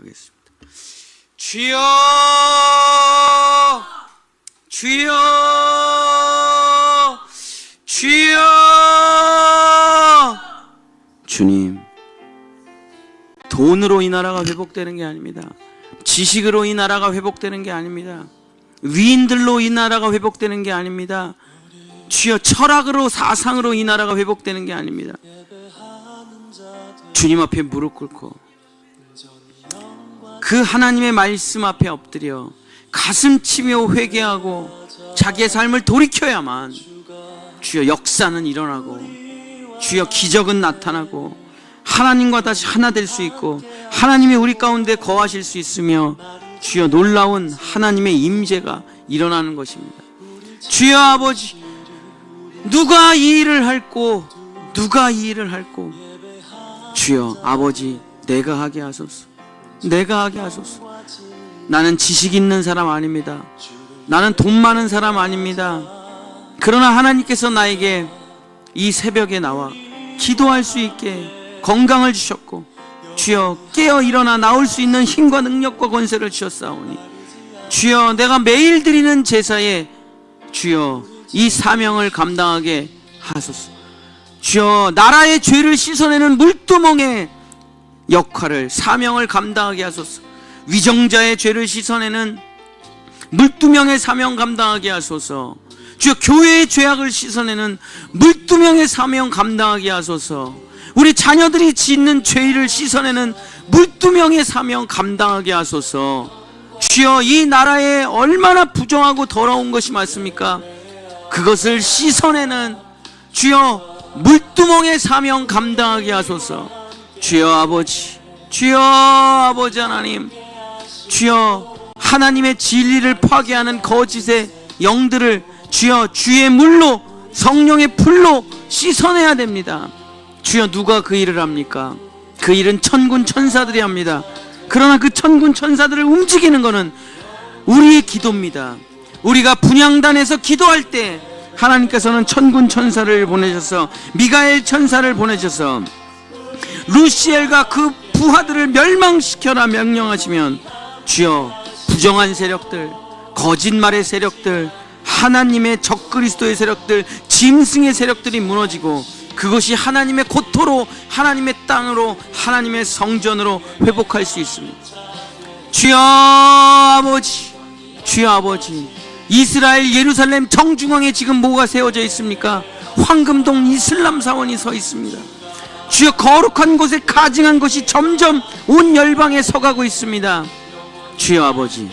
하겠습니다. 주여 주여 주여 주님 돈으로 이 나라가 회복되는 게 아닙니다. 지식으로 이 나라가 회복되는 게 아닙니다. 위인들로 이 나라가 회복되는 게 아닙니다. 주여 철학으로 사상으로 이 나라가 회복되는 게 아닙니다. 주님 앞에 무릎 꿇고 그 하나님의 말씀 앞에 엎드려 가슴 치며 회개하고 자기의 삶을 돌이켜야만 주여 역사는 일어나고 주여 기적은 나타나고 하나님과 다시 하나 될 수 있고 하나님이 우리 가운데 거하실 수 있으며 주여 놀라운 하나님의 임재가 일어나는 것입니다. 주여 아버지 누가 이 일을 할고 누가 이 일을 할고 주여 아버지 내가 하게 하소서 내가 하게 하소서. 나는 지식 있는 사람 아닙니다. 나는 돈 많은 사람 아닙니다. 그러나 하나님께서 나에게 이 새벽에 나와 기도할 수 있게 건강을 주셨고 주여 깨어 일어나 나올 수 있는 힘과 능력과 권세를 주셨사오니 주여 내가 매일 드리는 제사에 주여 이 사명을 감당하게 하소서. 주여 나라의 죄를 씻어내는 물두멍의 역할을 사명을 감당하게 하소서. 위정자의 죄를 씻어내는 물두명의 사명 감당하게 하소서. 주여 교회의 죄악을 씻어내는 물두명의 사명 감당하게 하소서. 우리 자녀들이 짓는 죄를 씻어내는 물두명의 사명 감당하게 하소서. 주여 이 나라에 얼마나 부정하고 더러운 것이 많습니까? 그것을 씻어내는 주여 물두멍의 사명 감당하게 하소서 주여 아버지 주여 아버지 하나님 주여 하나님의 진리를 파괴하는 거짓의 영들을 주여 주의 물로 성령의 풀로 씻어내야 됩니다. 주여 누가 그 일을 합니까? 그 일은 천군 천사들이 합니다. 그러나 그 천군 천사들을 움직이는 것은 우리의 기도입니다. 우리가 분양단에서 기도할 때 하나님께서는 천군 천사를 보내셔서 미가엘 천사를 보내셔서 루시엘과 그 부하들을 멸망시켜라 명령하시면 주여 부정한 세력들 거짓말의 세력들 하나님의 적그리스도의 세력들 짐승의 세력들이 무너지고 그것이 하나님의 고토로 하나님의 땅으로 하나님의 성전으로 회복할 수 있습니다 주여 아버지 주여 아버지 이스라엘 예루살렘 정중앙에 지금 뭐가 세워져 있습니까? 황금동 이슬람 사원이 서 있습니다. 주여 거룩한 곳에 가증한 것이 점점 온 열방에 서가고 있습니다. 주여 아버지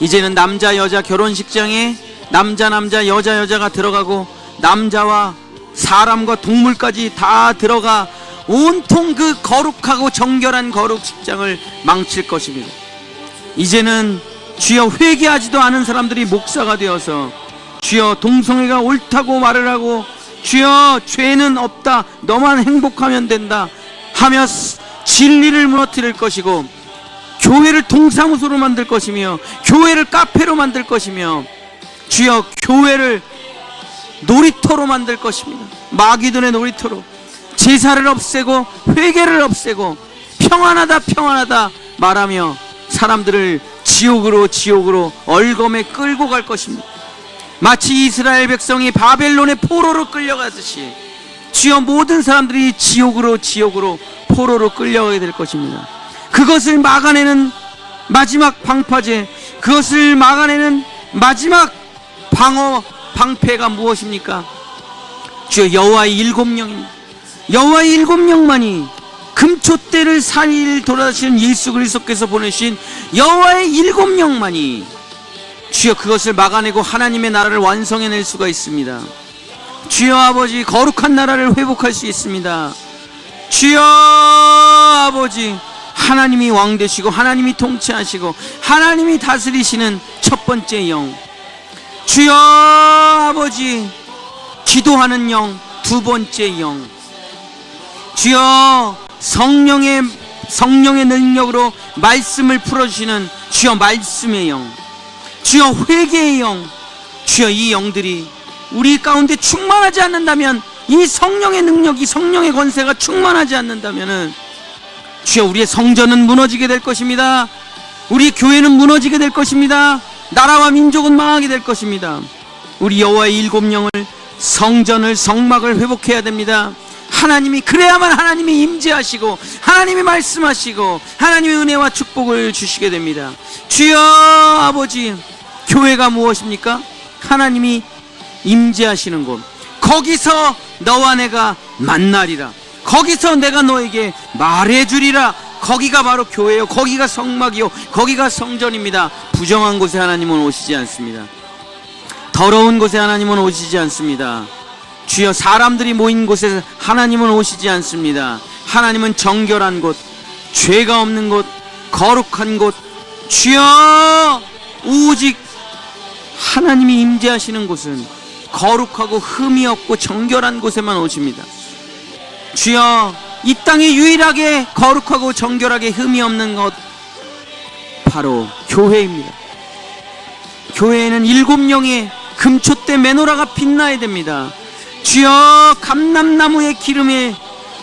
이제는 남자 여자 결혼식장에 남자 남자 여자 여자가 들어가고 남자와 사람과 동물까지 다 들어가 온통 그 거룩하고 정결한 거룩식장을 망칠 것입니다. 이제는 주여 회개하지도 않은 사람들이 목사가 되어서 주여 동성애가 옳다고 말을 하고 주여 죄는 없다. 너만 행복하면 된다. 하며 진리를 무너뜨릴 것이고 교회를 동사무소로 만들 것이며 교회를 카페로 만들 것이며 주여 교회를 놀이터로 만들 것입니다. 마귀들의 놀이터로. 제사를 없애고 회개를 없애고 평안하다 평안하다 말하며 사람들을 지옥으로 지옥으로 얼검에 끌고 갈 것입니다. 마치 이스라엘 백성이 바벨론의 포로로 끌려가듯이 주여 모든 사람들이 지옥으로 지옥으로 포로로 끌려가게 될 것입니다. 그것을 막아내는 마지막 방파제, 그것을 막아내는 마지막 방어 방패가 무엇입니까? 주여 여호와의 일곱 명입니다. 여호와의 일곱 명만이 금초대를 살일 돌아다시는 예수 그리스도께서 보내신 여호와의 일곱 명만이 주여 그것을 막아내고 하나님의 나라를 완성해낼 수가 있습니다. 주여 아버지 거룩한 나라를 회복할 수 있습니다. 주여 아버지 하나님이 왕 되시고 하나님이 통치하시고 하나님이 다스리시는 첫 번째 영 주여 아버지 기도하는 영 두 번째 영 주여 성령의 성령의 능력으로 말씀을 풀어주시는 주여 말씀의 영, 주여 회개의 영, 주여 이 영들이 우리 가운데 충만하지 않는다면 이 성령의 능력이 성령의 권세가 충만하지 않는다면은 주여 우리의 성전은 무너지게 될 것입니다. 우리 교회는 무너지게 될 것입니다. 나라와 민족은 망하게 될 것입니다. 우리 여호와의 일곱 영을 성전을 성막을 회복해야 됩니다. 하나님이 그래야만 하나님이 임재하시고 하나님이 말씀하시고 하나님의 은혜와 축복을 주시게 됩니다. 주여 아버지 교회가 무엇입니까? 하나님이 임재하시는 곳. 거기서 너와 내가 만나리라. 거기서 내가 너에게 말해 주리라. 거기가 바로 교회요. 거기가 성막이요. 거기가 성전입니다. 부정한 곳에 하나님은 오시지 않습니다. 더러운 곳에 하나님은 오시지 않습니다. 주여 사람들이 모인 곳에 하나님은 오시지 않습니다. 하나님은 정결한 곳, 죄가 없는 곳, 거룩한 곳, 주여 오직 하나님이 임재하시는 곳은 거룩하고 흠이 없고 정결한 곳에만 오십니다. 주여 이 땅에 유일하게 거룩하고 정결하게 흠이 없는 것 바로 교회입니다. 교회에는 일곱 명의 금초대 메노라가 빛나야 됩니다. 주여 감람나무의 기름에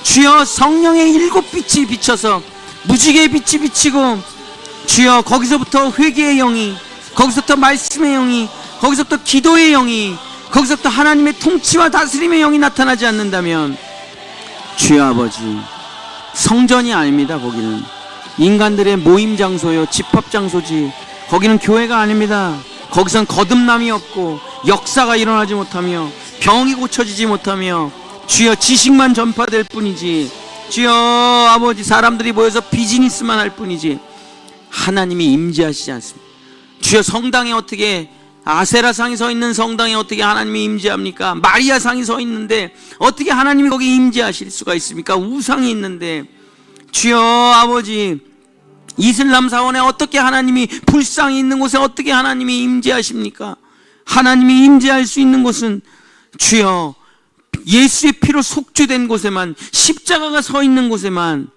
주여 성령의 일곱 빛이 비쳐서 무지개의 빛이 비치고 주여 거기서부터 회개의 영이 거기서부터 말씀의 영이 거기서부터 기도의 영이 거기서부터 하나님의 통치와 다스림의 영이 나타나지 않는다면 주여 아버지 성전이 아닙니다 거기는. 인간들의 모임 장소요 집합 장소지. 거기는 교회가 아닙니다. 거기선 거듭남이 없고 역사가 일어나지 못하며 병이 고쳐지지 못하며 주여 지식만 전파될 뿐이지 주여 아버지 사람들이 모여서 비즈니스만 할 뿐이지 하나님이 임재하시지 않습니다 주여 성당에 어떻게 아세라 상이 서 있는 성당에 어떻게 하나님이 임재합니까? 마리아 상이 서 있는데 어떻게 하나님이 거기 임재하실 수가 있습니까? 우상이 있는데 주여 아버지 이슬람 사원에 어떻게 하나님이 불상이 있는 곳에 어떻게 하나님이 임재하십니까? 하나님이 임재할 수 있는 곳은 주여 예수의 피로 속죄된 곳에만 십자가가 서 있는 곳에만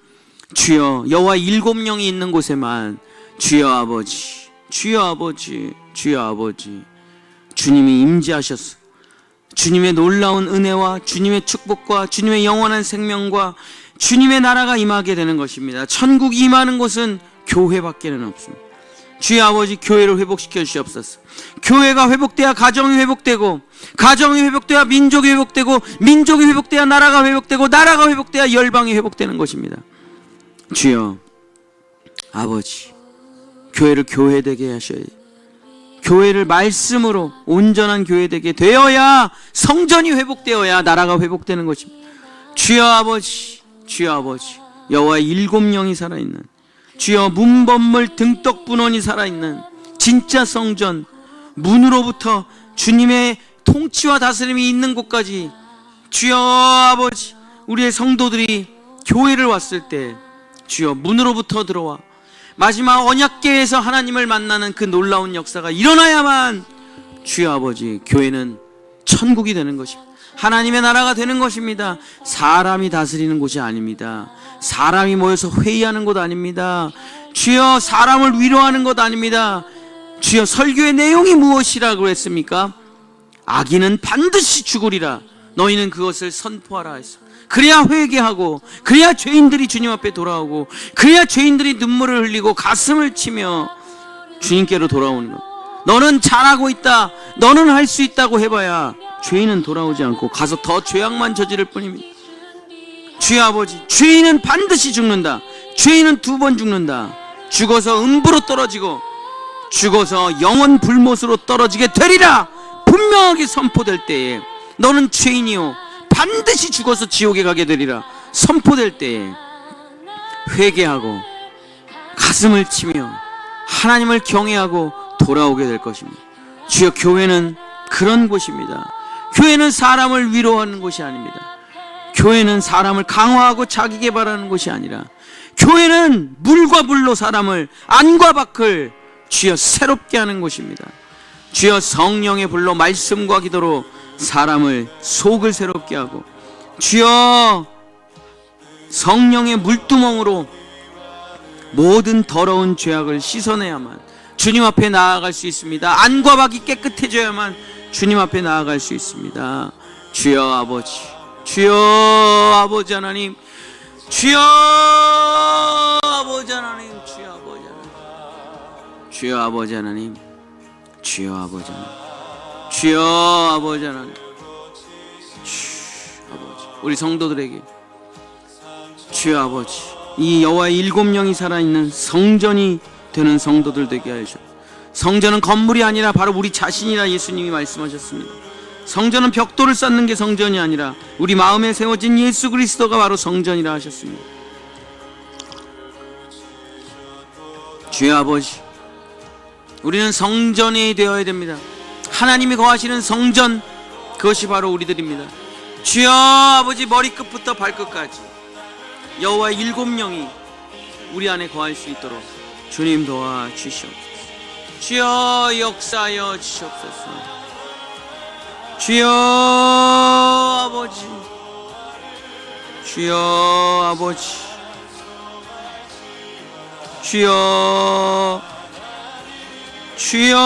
주여 여호와 일곱 명이 있는 곳에만 주여 아버지 주여 아버지 주여 아버지. 주님이 임재하셨어 주님의 놀라운 은혜와 주님의 축복과 주님의 영원한 생명과 주님의 나라가 임하게 되는 것입니다. 천국이 임하는 곳은 교회밖에는 없습니다 주여 아버지 교회를 회복시켜 주시옵소서 교회가 회복돼야 가정이 회복되고 가정이 회복돼야 민족이 회복되고 민족이 회복돼야 나라가 회복되고 나라가 회복돼야 열방이 회복되는 것입니다 주여 아버지 교회를 교회 되게 하셔야 돼요. 교회를 말씀으로 온전한 교회 되게 되어야 성전이 회복되어야 나라가 회복되는 것입니다. 주여 아버지, 주여 아버지, 여호와의 일곱 영이 살아있는 주여 문범물 등떡분원이 살아있는 진짜 성전 문으로부터 주님의 통치와 다스림이 있는 곳까지 주여 아버지 우리의 성도들이 교회를 왔을 때 주여 문으로부터 들어와 마지막 언약계에서 하나님을 만나는 그 놀라운 역사가 일어나야만 주여 아버지 교회는 천국이 되는 것입니다. 하나님의 나라가 되는 것입니다. 사람이 다스리는 곳이 아닙니다. 사람이 모여서 회의하는 곳 아닙니다. 주여 사람을 위로하는 것 아닙니다. 주여 설교의 내용이 무엇이라고 했습니까? 악인은 반드시 죽으리라. 너희는 그것을 선포하라 했어. 그래야 회개하고 그래야 죄인들이 주님 앞에 돌아오고 그래야 죄인들이 눈물을 흘리고 가슴을 치며 주님께로 돌아오는 것. 너는 잘하고 있다. 너는 할 수 있다고 해봐야 죄인은 돌아오지 않고 가서 더 죄악만 저지를 뿐입니다. 주의 아버지, 죄인은 반드시 죽는다. 죄인은 두 번 죽는다. 죽어서 음부로 떨어지고 죽어서 영원 불못으로 떨어지게 되리라. 분명하게 선포될 때에 너는 죄인이요 반드시 죽어서 지옥에 가게 되리라 선포될 때에 회개하고 가슴을 치며 하나님을 경외하고 돌아오게 될 것입니다. 주여 교회는 그런 곳입니다. 교회는 사람을 위로하는 곳이 아닙니다. 교회는 사람을 강화하고 자기 개발하는 곳이 아니라 교회는 물과 불로 사람을 안과 밖을 주여 새롭게 하는 곳입니다. 주여 성령의 불로 말씀과 기도로 사람을 속을 새롭게 하고 주여 성령의 물두멍으로 모든 더러운 죄악을 씻어내야만 주님 앞에 나아갈 수 있습니다. 안과 밖이 깨끗해져야만 주님 앞에 나아갈 수 있습니다. 주여 아버지, 주여 아버지 하나님, 주여 아버지 하나님 주여 아버지 하나님 주여 아버지 하나님 주여 아버지 하나님 주여 아버지 하나님 주 아버지 우리 성도들에게 주여 아버지 이 여호와의 일곱 명이 살아있는 성전이 되는 성도들 되게 주옵소서 성전은 건물이 아니라 바로 우리 자신이라 예수님이 말씀하셨습니다. 성전은 벽돌을 쌓는 게 성전이 아니라 우리 마음에 세워진 예수 그리스도가 바로 성전이라 하셨습니다. 주여 아버지 우리는 성전이 되어야 됩니다. 하나님이 거하시는 성전 그것이 바로 우리들입니다. 주여 아버지 머리끝부터 발끝까지 여호와의 일곱 명이 우리 안에 거할 수 있도록 주님 도와 주시옵소서. 주여 역사하여 주시옵소서. 주여 아버지, 주여 아버지, 주여, 주여,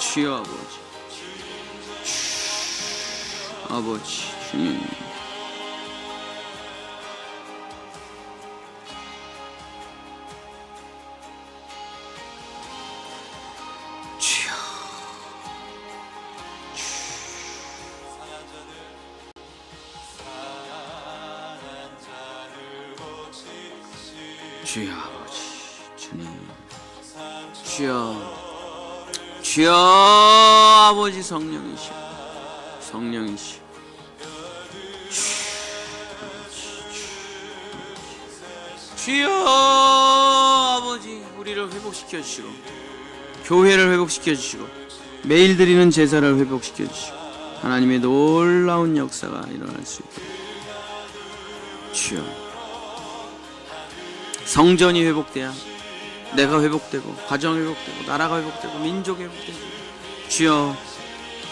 주여 아버지. 아버지 주여 주여 아버지 주님 주여 주여 아버지 성령이시여 성령이시여 주여 아버지 우리를 회복시켜 주시고 교회를 회복시켜 주시고 매일 드리는 제사를 회복시켜 주시고 하나님의 놀라운 역사가 일어날 수 있도록 주여 성전이 회복돼야 내가 회복되고 가정이 회복되고 나라가 회복되고 민족이 회복되고 주여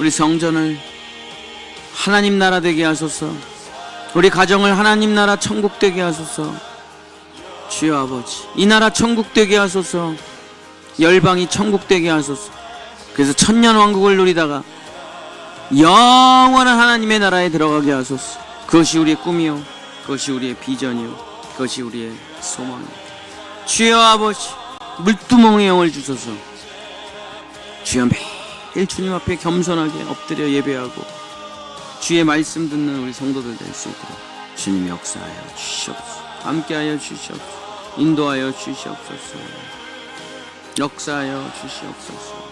우리 성전을 하나님 나라 되게 하소서. 우리 가정을 하나님 나라 천국 되게 하소서 주여 아버지 이 나라 천국 되게 하소서. 열방이 천국 되게 하소서. 그래서 천년 왕국을 누리다가 영원한 하나님의 나라에 들어가게 하소서. 그것이 우리의 꿈이요 그것이 우리의 비전이요 그것이 우리의 소망이요. 주여 아버지 물두멍의 영을 주소서. 주여 매일 주님 앞에 겸손하게 엎드려 예배하고 주의 말씀 듣는 우리 성도들 될 수 있도록 주님 역사하여 주시옵소서. 함께하여 주시옵소서 인도하여 주시옵소서. 역사하여 주시옵소서